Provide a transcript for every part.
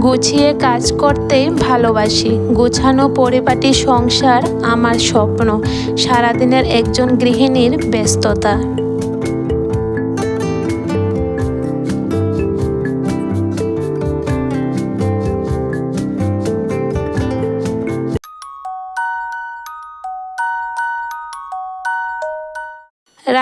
গুছিয়ে কাজ করতে ভালোবাসি। গোছানো পরিপাটি সংসার আমার স্বপ্ন। সারাদিনের একজন গৃহিণীর ব্যস্ততা।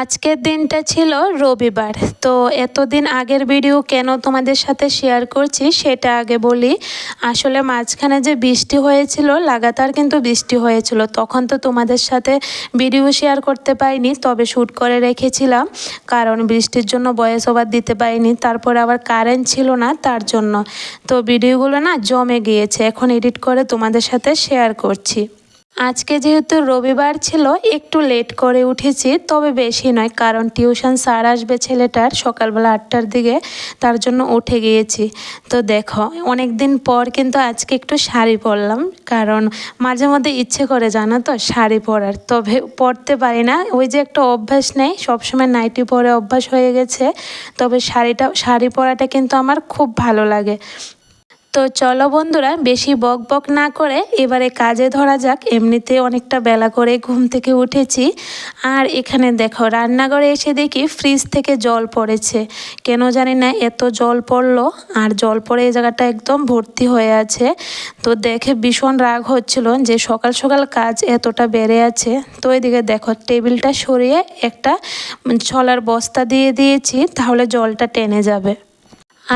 আজকের দিনটা ছিল রবিবার। তো এতদিন আগের ভিডিও কেন তোমাদের সাথে শেয়ার করছি সেটা আগে বলি। আসলে মাঝখানে যে বৃষ্টি হয়েছিল, লাগাতার কিন্তু বৃষ্টি হয়েছিল। তখন তো তোমাদের সাথে ভিডিও শেয়ার করতে পারিনি তবে শ্যুট করে রেখেছিলাম। কারণ বৃষ্টির জন্য বয়স ওভার দিতে পারিনি তারপর আবার কারেন্ট ছিল না তার জন্য। তো ভিডিওগুলো না জমে গিয়েছে, এখন এডিট করে তোমাদের সাথে শেয়ার করছি। আজকে যেহেতু রবিবার ছিল, একটু লেট করে উঠেছি, তবে বেশি নয়, কারণ টিউশন স্যার আসবে ছেলেটার সকালবেলা আটটার দিকে, তার জন্য উঠে গিয়েছি। তো দেখো অনেক দিন পর কিন্তু আজকে একটু শাড়ি পরলাম, কারণ মাঝে মধ্যে ইচ্ছে করে, জানো তো, শাড়ি পরার। তবে পরতে পারি না, ওই যে একটা অভ্যাস নেই, সবসময় নাইটি পরে অভ্যাস হয়ে গেছে, তবে শাড়িটা, শাড়ি পরাটা কিন্তু আমার খুব ভালো লাগে। তো চলো বন্ধুরা, বেশি বক বক না করে এবারে কাজে ধরা যাক। এমনিতে অনেকটা বেলা করে ঘুম থেকে উঠেছি। আর এখানে দেখো, রান্নাঘরে এসে দেখি ফ্রিজ থেকে জল পড়েছে। কেন জানি না, এত জল পড়ল আর জল পড়ে এই জায়গাটা একদম ভর্তি হয়ে আছে। তো দেখে ভীষণ রাগ হচ্ছিল যে সকাল সকাল কাজ এতটা বেড়ে আছে। তো এদিকে দেখো, টেবিলটা সরিয়ে একটা ছলার বস্তা দিয়ে দিয়েছি, তাহলে জলটা টেনে যাবে।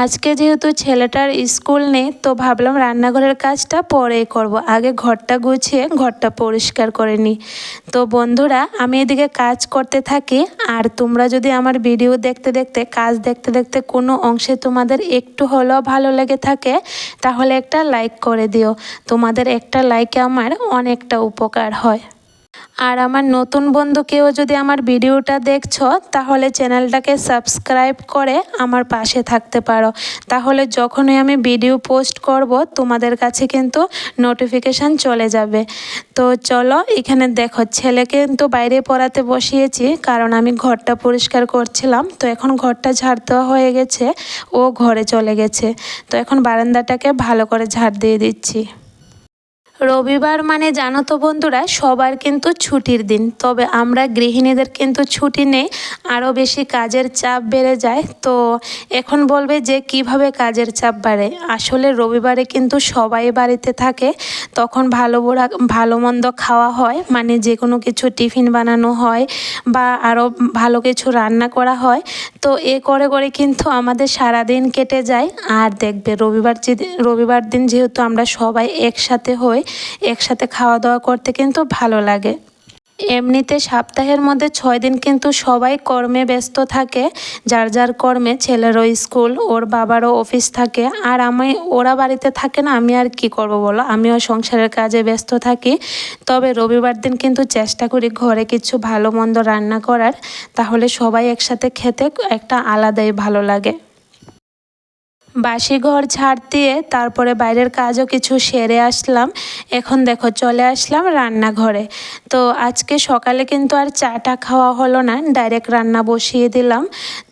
আজকে যেহেতু ছেলেটার স্কুল নেই, তো ভাবলাম রান্নাঘরের কাজটা পরে করব। আগে ঘরটা গুছিয়ে ঘরটা পরিষ্কার করে নিই। তো বন্ধুরা, আমি এদিকে কাজ করতে থাকি, আর তোমরা যদি আমার ভিডিও দেখতে দেখতে, কাজ দেখতে দেখতে কোনো অংশে তোমাদের একটু হলেও ভালো লেগে থাকে, তাহলে একটা লাইক করে দিও। তোমাদের একটা লাইকে আমার অনেকটা উপকার হয়। আর আমার নতুন বন্ধু কেউ যদি আমার ভিডিওটা দেখছ, তাহলে চ্যানেলটাকে সাবস্ক্রাইব করে আমার পাশে থাকতে পারো। তাহলে যখনই আমি ভিডিও পোস্ট করব, তোমাদের কাছে কিন্তু নোটিফিকেশান চলে যাবে। তো চলো, এখানে দেখো ছেলেকে কিন্তু বাইরে পড়াতে বসিয়েছি, কারণ আমি ঘরটা পরিষ্কার করছিলাম। তো এখন ঘরটা ঝাড় দেওয়া হয়ে গেছে, ও ঘরে চলে গেছে। তো এখন বারান্দাটাকে ভালো করে ঝাড় দিয়ে দিচ্ছি। রবিবার মানে জানো তো বন্ধুরা, সবার কিন্তু ছুটির দিন। তবে আমরা গৃহিণীদের কিন্তু ছুটি নেই, আরও বেশি কাজের চাপ বেড়ে যায়। তো এখন বলবে যে কীভাবে কাজের চাপ বাড়ে? আসলে রবিবারে কিন্তু সবাই বাড়িতে থাকে, তখন ভালো বোড়া ভালো মন্দ খাওয়া হয় মানে যে কোনো কিছু টিফিন বানানো হয় বা আরও ভালো কিছু রান্না করা হয়। তো এ করে করে কিন্তু আমাদের সারা দিন কেটে যায়। আর দেখবে রবিবার রবিবার দিন যেহেতু আমরা সবাই একসাথে হই একসাথে খাওয়া দাওয়া করতে কিন্তু ভালো লাগে। এমনিতে সপ্তাহের মধ্যে ছয় দিন কিন্তু সবাই কর্মে ব্যস্ত থাকে। যার যার কর্মে ছেলেরও স্কুল, ওর বাবারও অফিস থাকে। আর আমি, ওরা বাড়িতে থাকে না, আমি আর কি করব বলো? আমিও সংসারের কাজে ব্যস্ত থাকি। তবে রবিবার দিন কিন্তু চেষ্টা করি ঘরে কিছু ভালো মন্দ রান্না করার। তাহলে সবাই একসাথে খেতে একটা আলাদাই ভালো লাগে। বাসি ঘর ঝাড় দিয়ে তারপরে বাইরের কাজও কিছু সেরে আসলাম। এখন দেখো চলে আসলাম রান্নাঘরে। তো আজকে সকালে কিন্তু আর চাটা খাওয়া হলো না, ডাইরেক্ট রান্না বসিয়ে দিলাম।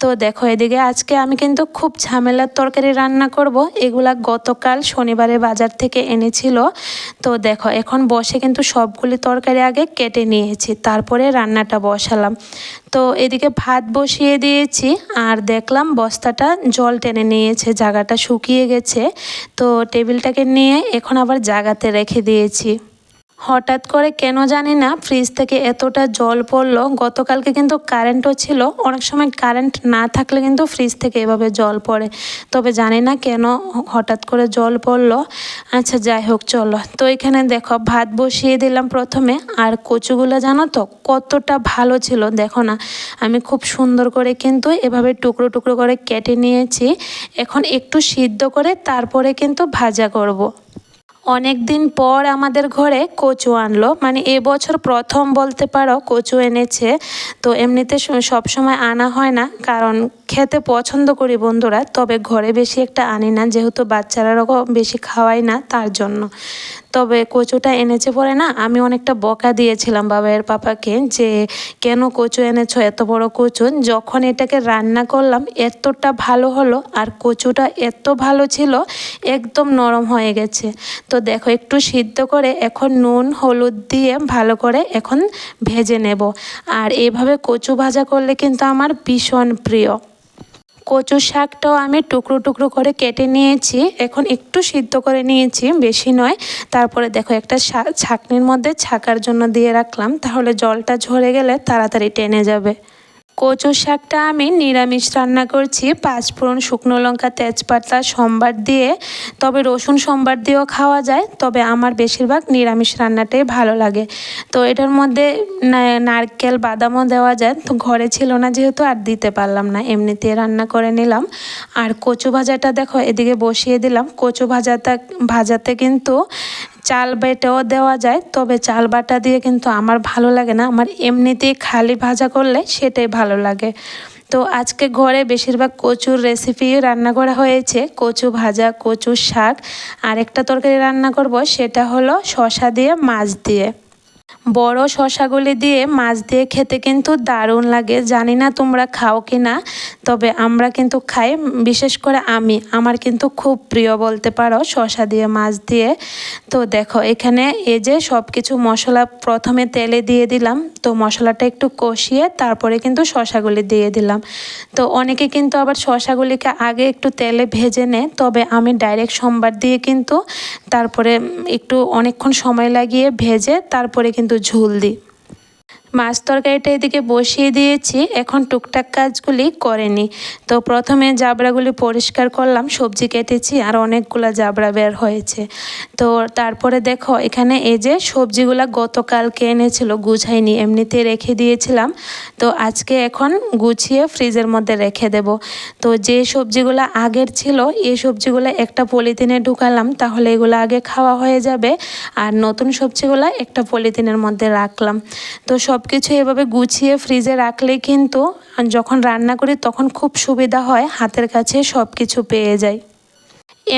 তো দেখো এদিকে আজকে আমি কিন্তু খুব ঝামেলার তরকারি রান্না করব, এগুলা গতকাল শনিবারে বাজার থেকে এনেছিল। তো দেখো এখন বসে কিন্তু সবগুলি তরকারি আগে কেটে নিয়েছি, তারপরে রান্নাটা বসালাম। তো এদিকে ভাত বসিয়ে দিয়েছি আর দেখলাম বস্তাটা জল টেনে নিয়েছে, জায়গাটা শুকিয়ে গেছে। তো টেবিলটাকে নিয়ে এখন আবার জায়গাতে রেখে দিয়েছি। হঠাৎ করে কেন জানি না ফ্রিজ থেকে এতটা জল পড়ল। গতকালকে কিন্তু কারেন্টও ছিল। অনেক সময় কারেন্ট না থাকলে কিন্তু ফ্রিজ থেকে এভাবে জল পড়ে। তবে জানি না কেন হঠাৎ করে জল পড়ল। আচ্ছা যাই হোক, চলো। তো এখানে দেখো, ভাত বসিয়ে দিলাম প্রথমে। আর কচুগুলো জানো তো, কতটা ভালো ছিল, দেখো না। আমি খুব সুন্দর করে কিন্তু এভাবে টুকরো টুকরো করে কেটে নিয়েছি। এখন একটু সিদ্ধ করে তারপরে কিন্তু ভাজা করব। অনেক দিন পর আমাদের ঘরে কচু আনলো। মানে এবছর প্রথম বলতে পারো কচু এনেছে। তো এমনিতে সবসময় আনা হয় না। কারণ খেতে পছন্দ করি বন্ধুরা, তবে ঘরে বেশি একটা আনি না, যেহেতু বাচ্চারাও বেশি খাওয়াই না তার জন্য। তবে কচুটা এনেছে পরে না, আমি অনেকটা বকা দিয়েছিলাম বাবাইয়ের পাপাকে যে, কেন কচু এনেছো? এত বড় কচু? যখন এটাকে রান্না করলাম, এতটা ভালো হলো আর কচুটা এত ভালো ছিল, একদম নরম হয়ে গেছে। তো দেখো, একটু সিদ্ধ করে এখন নুন, হলুদ দিয়ে ভালো করে এখন ভেজে নেব। আর এভাবে কচু ভাজা করলে কিন্তু আমার ভীষণ প্রিয়। কচুর শাকটাও আমি টুকরো টুকরো করে কেটে নিয়েছি। এখন একটু সিদ্ধ করে নিয়েছি, বেশি নয়। তারপরে দেখো একটা ছাকনির মধ্যে ছাকার জন্য দিয়ে রাখলাম। তাহলে জলটা ঝরে গেলে তাড়াতাড়ি টেনে যাবে। কচুর শাকটা আমি নিরামিষ রান্না করছি। পাঁচফোড়ন শুকনো লঙ্কা, তেজপাতা, সোমবার দিয়ে। তবে রসুন সোমবার দিয়েও খাওয়া যায়। তবে আমার বেশিরভাগ নিরামিষ রান্নাটাই ভালো লাগে। তো এটার মধ্যে নারকেল, বাদামও দেওয়া যায়। তো ঘরে ছিল না যেহেতু আর দিতে পারলাম না। এমনিতে রান্না করে নিলাম। আর কচু ভাজাটা দেখো, এদিকে বসিয়ে দিলাম। কচু ভাজাটা, ভাজাতে কিন্তু চাল বেটেও দেওয়া যায়, তবে চাল বাটা দিয়ে কিন্তু আমার ভালো লাগে না। আমার এমনিতেই খালি ভাজা করলে সেটাই ভালো লাগে। তো আজকে ঘরে বেশিরভাগ কচুর রেসিপি রান্না করা হয়েছে। কচু ভাজা, কচু শাক। আর একটা তরকারি রান্না করব, সেটা হলো শশা দিয়ে, মাছ দিয়ে। বড় শশাগুলি দিয়ে মাছ দিয়ে খেতে কিন্তু দারুণ লাগে। জানি না তোমরা খাও কি না তবে আমরা কিন্তু খাই, বিশেষ করে আমি। আমার কিন্তু খুব প্রিয় বলতে পারো শশা দিয়ে, মাছ দিয়ে। তো দেখো, এখানে এই যে সব কিছু মশলা প্রথমে তেলে দিয়ে দিলাম। তো মশলাটা একটু কষিয়ে তারপরে কিন্তু শশাগুলি দিয়ে দিলাম। তো অনেকে কিন্তু আবার শশাগুলিকে আগে একটু তেলে ভেজে নেয়, তবে আমি ডাইরেক্ট সোমবার দিয়ে কিন্তু তারপরে একটু অনেকক্ষণ সময় লাগিয়ে ভেজে তারপরে কিন্তু ঝুল দিই। মাছ তরকারিটা এদিকে বসিয়ে দিয়েছি। এখন টুকটাক কাজগুলি করেনি। তো প্রথমে জাবড়াগুলি পরিষ্কার করলাম, সবজি কেটেছি আর অনেকগুলো জাবড়া বের হয়েছে। তো তারপরে দেখো, এখানে এই যে সবজিগুলা গতকালকে এনেছিল, গুছাইনি এমনিতে রেখে দিয়েছিলাম। তো আজকে এখন গুছিয়ে ফ্রিজের মধ্যে রেখে দেব। তো যে সবজিগুলো আগের ছিল এই সবজিগুলো একটা পলিথিনে ঢুকালাম, তাহলে এগুলো আগে খাওয়া হয়ে যাবে। আর নতুন সবজিগুলো একটা পলিথিনের মধ্যে রাখলাম। তো সব কিছু এভাবে গুছিয়ে ফ্রিজে রাখলে কিন্তু যখন রান্না করি তখন খুব সুবিধা হয়, হাতের কাছে সব কিছু পেয়ে যাই।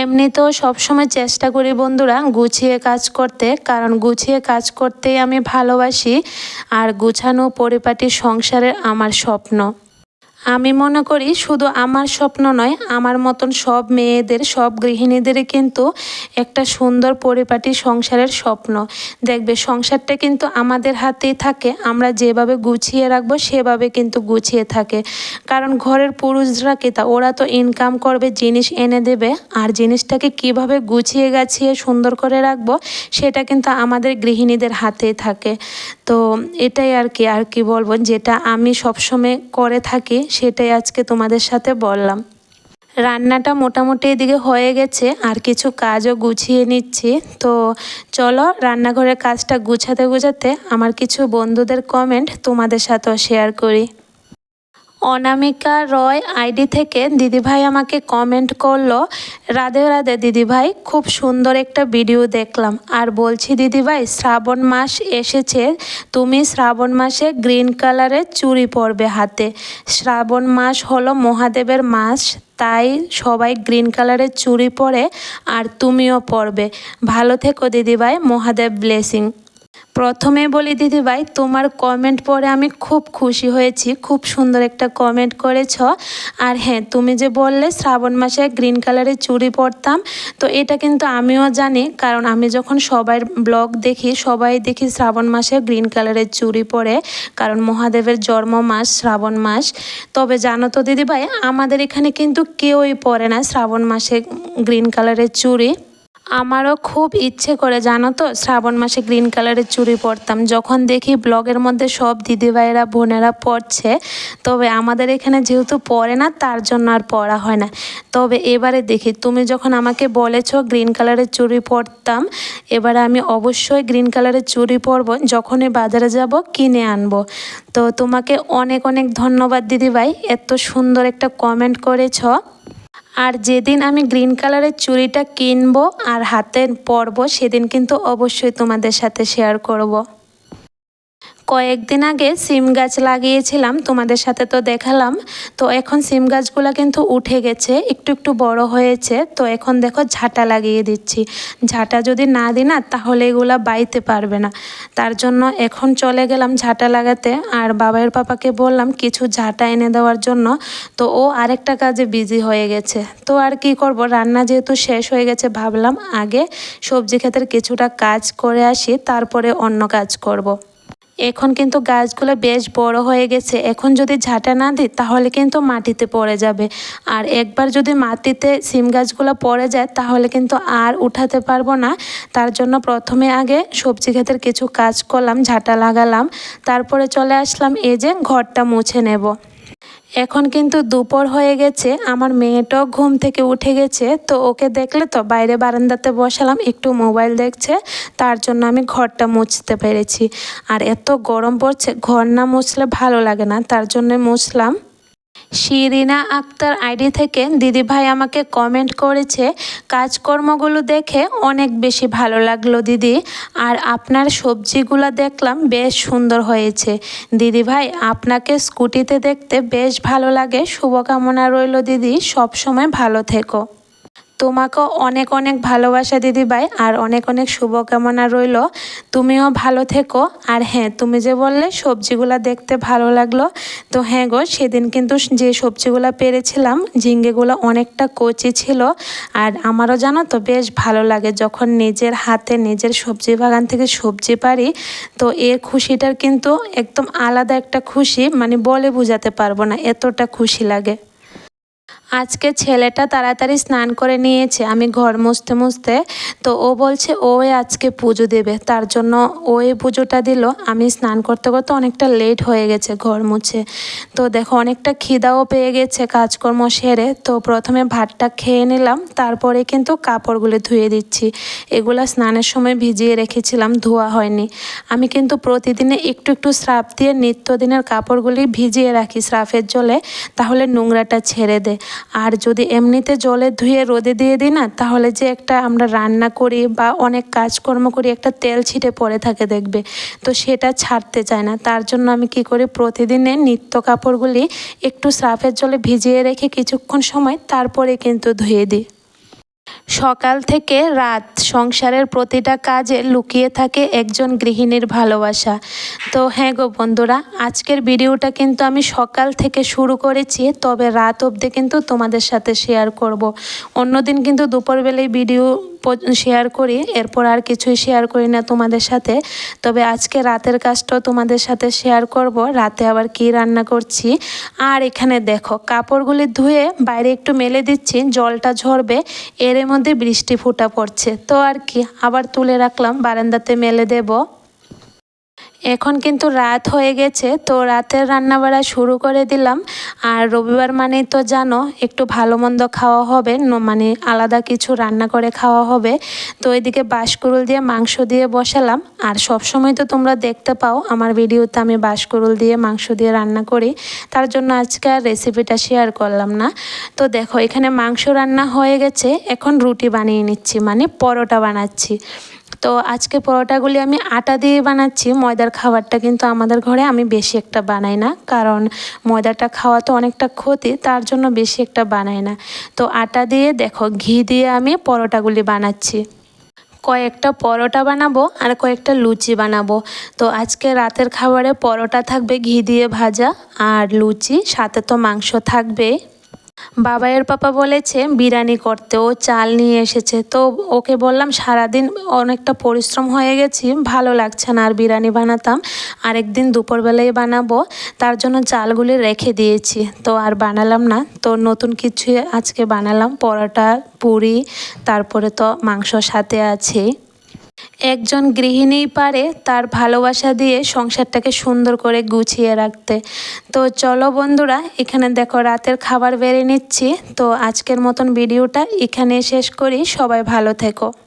এমনিতেও সবসময় চেষ্টা করি বন্ধুরা গুছিয়ে কাজ করতে, কারণ গুছিয়ে কাজ করতেই আমি ভালোবাসি, আর গুছানো পরিপাটি সংসারের আমার স্বপ্ন। আমি মনে করি শুধু আমার স্বপ্ন নয়, আমার মতন সব মেয়েদের, সব গৃহিণীদেরই কিন্তু একটা সুন্দর পরিপাটি সংসারের স্বপ্ন। দেখবে সংসারটা কিন্তু আমাদের হাতেই থাকে, আমরা যেভাবে গুছিয়ে রাখব সেভাবে কিন্তু গুছিয়ে থাকে। কারণ ঘরের পুরুষরা কি তা, ওরা তো ইনকাম করবে, জিনিস এনে দেবে, আর জিনিসটাকে কীভাবে গুছিয়ে গাছিয়ে সুন্দর করে রাখব সেটা কিন্তু আমাদের গৃহিণীদের হাতেই থাকে। তো এটাই আর কি আর কি বলব, যেটা আমি সবসময় করে থাকি সেটাই আজকে তোমাদের সাথে বললাম। রান্নাটা মোটামুটি এদিকে হয়ে গেছে, আর কিছু কাজও গুছিয়ে নিচ্ছি। তো চলো রান্নাঘরের কাজটা গুছাতে গুছাতে আমার কিছু বন্ধুদের কমেন্ট তোমাদের সাথেও শেয়ার করি। অনামিকা রয় আইডি থেকে দিদিভাই আমাকে কমেন্ট করল, রাধে রাধে দিদিভাই, খুব সুন্দর একটা ভিডিও দেখলাম। আর বলছি, দিদিভাই, শ্রাবণ মাস এসেছে, তুমি শ্রাবণ মাসে গ্রিন কালারের চুড়ি পরবে হাতে। শ্রাবণ মাস হলো মহাদেবের মাস, তাই সবাই গ্রিন কালারের চুড়ি পরে আর তুমিও পরবে। ভালো থেকো দিদিভাই, মহাদেব ব্লেসিং প্রথমে বলি, দিদিভাই, তোমার কমেন্ট পড়ে আমি খুব খুশি হয়েছি। খুব সুন্দর একটা কমেন্ট করেছ। আর হ্যাঁ তুমি যে বললে শ্রাবণ মাসে গ্রিন কালারের চুড়ি পরতাম, তো এটা কিন্তু আমিও জানি। কারণ আমি যখন সবাই ব্লগ দেখি, সবাই দেখি শ্রাবণ মাসে গ্রিন কালারের চুড়ি পরে। কারণ মহাদেবের জন্ম মাস, শ্রাবণ মাস। তবে জানো তো দিদিভাই, আমাদের এখানে কিন্তু কেউই পরে না শ্রাবণ মাসে গ্রিন কালারের চুড়ি। আমারও খুব ইচ্ছে করে, জানো তো, শ্রাবণ মাসে গ্রিন কালারের চুড়ি পরতাম। যখন দেখি ব্লগের মধ্যে সব দিদিভাইরা বোনেরা পরছে, তবে আমাদের এখানে যেহেতু পরে না, তার জন্য আর পরা হয় না। তবে এবারে দেখি, তুমি যখন আমাকে বলেছ গ্রিন কালারের চুড়ি পরতাম, এবারে আমি অবশ্যই গ্রিন কালারের চুড়ি পরবো, যখনই বাজারে যাব কিনে আনব। তো তোমাকে অনেক অনেক ধন্যবাদ দিদিভাই, এত সুন্দর একটা কমেন্ট করেছ। আর যেদিন আমি গ্রিন কালারের চুড়িটা কিনবো আর হাতে পরবো, সেদিন কিন্তু অবশ্যই তোমাদের সাথে শেয়ার করব। কয়েকদিন আগে সিম গাছ লাগিয়েছিলাম, তোমাদের সাথে তো দেখালাম। তো এখন সিম গাছগুলো কিন্তু উঠে গেছে, একটু একটু বড় হয়েছে। তো এখন দেখো ঝাঁটা লাগিয়ে দিচ্ছি। ঝাঁটা যদি না দিই না তাহলে এগুলা বাইতে পারবে না। তার জন্য এখন চলে গেলাম ঝাঁটা লাগাতে। আর বাবার পাপাকে বললাম কিছু ঝাঁটা এনে দেওয়ার জন্য। তো ও আরেকটা কাজে বিজি হয়ে গেছে। তো আর কি করব? রান্না যেহেতু শেষ হয়ে গেছে, ভাবলাম আগে সবজি ক্ষেতের কিছুটা কাজ করে আসি, তারপরে অন্য কাজ করব। এখন কিন্তু গাছগুলো বেশ বড় হয়ে গেছে। এখন যদি ঝাঁটা না দিই, তাহলে কিন্তু মাটিতে পড়ে যাবে। আর একবার যদি মাটিতে সিম গাছগুলো পড়ে যায়, তাহলে কিন্তু আর উঠাতে পারব না। তার জন্য প্রথমে আগে সবজি ক্ষেতের কিছু কাজ করলাম, ঝাঁটা লাগালাম। তারপরে চলে আসলাম, এই যে ঘরটা মুছে নেব। এখন কিন্তু দুপুর হয়ে গেছে, আমার মেয়েটাও ঘুম থেকে উঠে গেছে, তো ওকে দেখলে তো বাইরে বারান্দাতে বসালাম, একটু মোবাইল দেখছে, তার জন্য আমি ঘরটা মুছতে পেরেছি। আর এত গরম পড়ছে, ঘর না মুছলে ভালো লাগে না, তার জন্যে মুছলাম। শিরিনা আক্তার আইডি থেকে দিদিভাই আমাকে কমেন্ট করেছে, কাজকর্মগুলো দেখে অনেক বেশি ভালো লাগল দিদি। আর আপনার সবজিগুলো দেখলাম বেশ সুন্দর হয়েছে। দিদিভাই, আপনাকে স্কুটিতে দেখতে বেশ ভালো লাগে। শুভকামনা রইল দিদি। সবসময় ভালো থেকো। তোমাকেও অনেক অনেক ভালোবাসা দিদিভাই আর অনেক অনেক শুভকামনা রইল। তুমিও ভালো থেকো। আর হ্যাঁ তুমি যে বললে, সবজিগুলা দেখতে ভালো লাগল। তো হ্যাঁ গো, সেদিন কিন্তু যে সবজিগুলা পেরেছিলাম, ঝিঙ্গেগুলো অনেকটা কচি ছিল। আর আমারও জানো তো, বেশ ভালো লাগে যখন নিজের হাতে নিজের সবজি বাগান থেকে সবজি পারি। তো এর খুশিটার কিন্তু একদম আলাদা একটা খুশি মানে বলে বোঝাতে পারব না, এতটা খুশি লাগে। আজকে ছেলেটা তাড়াতাড়ি স্নান করে নিয়েছে, আমি ঘর মুছতে মুছতে। তো ও বলছে ও আজকে পুজো দেবে। তার জন্য ও এই পুজোটা দিল। আমি স্নান করতে করতে অনেকটা লেট হয়ে গেছে ঘর মুছে। তো দেখো, অনেকটা খিদাও পেয়ে গেছে কাজকর্ম সেরে। তো প্রথমে ভাতটা খেয়ে নিলাম, তারপরে কিন্তু কাপড়গুলো ধুয়ে দিচ্ছি। এগুলো স্নানের সময় ভিজিয়ে রেখেছিলাম, ধোয়া হয়নি। আমি কিন্তু প্রতিদিনে একটু একটু স্রাফ দিয়ে নিত্যদিনের কাপড়গুলি ভিজিয়ে রাখি স্রাফের জলে, তাহলে নোংরাটা ছেড়ে দেয় আর যদি এমনিতে জলে ধুয়ে রোদে দিয়ে দিই না, তাহলে যে একটা আমরা রান্না করি বা অনেক কাজকর্ম করি, একটা তেল ছিটে পড়ে থাকে দেখবে। তো সেটা ছাড়তে চায় না। তার জন্য আমি কি করি, প্রতিদিনে নিত্য কাপড়গুলি একটু সাফের জলে ভিজিয়ে রেখে কিছুক্ষণ সময় তারপরে কিন্তু ধুয়ে দিই। সকাল থেকে রাত সংসারের প্রতিটা কাজে লুকিয়ে থাকে একজন গৃহিণীর ভালোবাসা তো হ্যাঁ গো বন্ধুরা, আজকের ভিডিওটা কিন্তু আমি সকাল থেকে শুরু করেছি, তবে রাত অবধি কিন্তু তোমাদের সাথে শেয়ার করব। অন্যদিন কিন্তু দুপুরবেলায় ভিডিও শেয়ার করি, এরপর আর কিছুই শেয়ার করি না তোমাদের সাথে। তবে আজকে রাতের কাজটাও তোমাদের সাথে শেয়ার করব, রাতে আবার কি রান্না করছি। আর এখানে দেখো, কাপড়গুলি ধুয়ে বাইরে একটু মেলে দিচ্ছি, জলটা ঝরবে, এর মধ্যে বৃষ্টি ফুটা পড়ছে। তো আর কি, আবার তুলে রাখলাম, বারান্দাতে মেলে দেবো। এখন কিন্তু রাত হয়ে গেছে, তো রাতের রান্নাবাড়া শুরু করে দিলাম। আর রবিবার মানেই তো জানো, একটু ভালো মন্দ খাওয়া হবে মানে আলাদা কিছু রান্না করে খাওয়া হবে। তো এদিকে বাঁশকুরুল দিয়ে মাংস দিয়ে বসালাম। আর সব সময় তো তোমরা দেখতে পাও, আমার ভিডিওতে আমি বাঁশকুরুল দিয়ে মাংস দিয়ে রান্না করি। তার জন্য আজকে আর রেসিপিটা শেয়ার করলাম না। তো দেখো, এখানে মাংস রান্না হয়ে গেছে, এখন রুটি বানিয়ে নিচ্ছি মানে পরোটা বানাচ্ছি। তো আজকে পরোটাগুলি আমি আটা দিয়ে বানাচ্ছি। ময়দার খাবারটা কিন্তু আমাদের ঘরে আমি বেশি একটা বানাই না। কারণ ময়দাটা খাওয়া তো অনেকটা ক্ষতি, তার জন্য বেশি একটা বানাই না। তো আটা দিয়ে দেখো, ঘি দিয়ে আমি পরোটাগুলি বানাচ্ছি। কয়েকটা পরোটা বানাবো আর কয়েকটা লুচি বানাবো। তো আজকে রাতের খাবারে পরোটা থাকবে ঘি দিয়ে ভাজা আর লুচি, সাথে তো মাংস থাকবে বাবাইয়ের পাপা বলেছে, বিরিয়ানি করতে। ও চাল নিয়ে এসেছে। তো ওকে বললাম, সারাদিন অনেকটা পরিশ্রম হয়ে গেছি, ভালো লাগছে না আর বিরিয়ানি বানাতাম। আরেকদিন দুপুরবেলায় বানাবো। তার জন্য চালগুলি রেখে দিয়েছি। তো আর বানালাম না। তো নতুন কিছু আজকে বানালাম। পরোটা, পুরি, তারপরে তো মাংস সাথে আছে। একজন গৃহিণী পারে তার ভালোবাসা দিয়ে সংসারটাকে সুন্দর করে গুছিয়ে রাখতে। তো চলো বন্ধুরা, এখানে দেখো রাতের খাবার বেড়ে নিচ্ছি। তো আজকের মতন ভিডিওটা এখানে শেষ করি। সবাই ভালো থেকো।